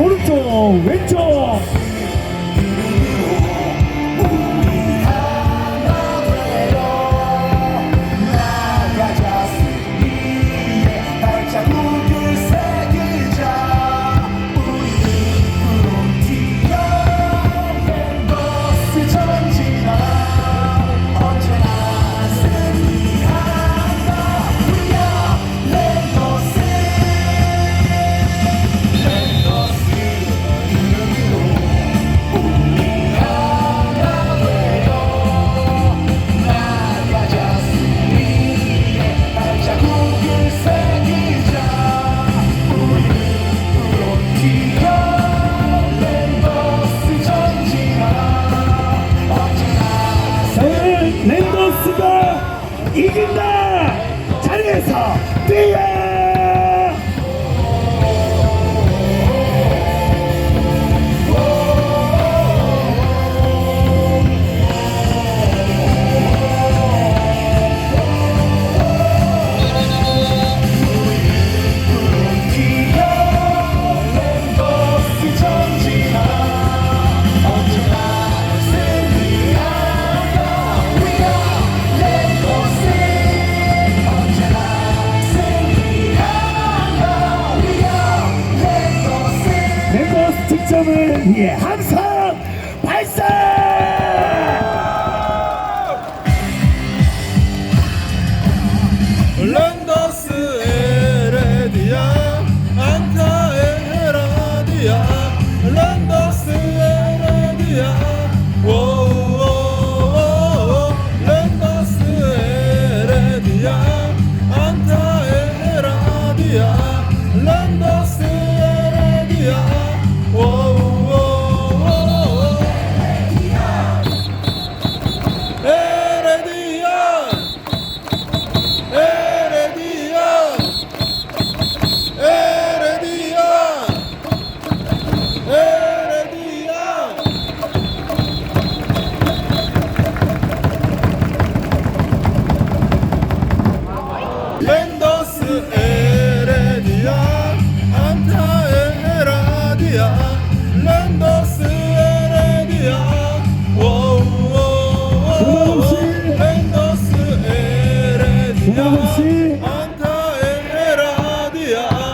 오른쪽 왼쪽. 이긴다! 자리에서 뛰어! 장점을 예, 항상 발사! 랜더스 에레디아. Whoa. 김영훈 씨. 안타 에메라디아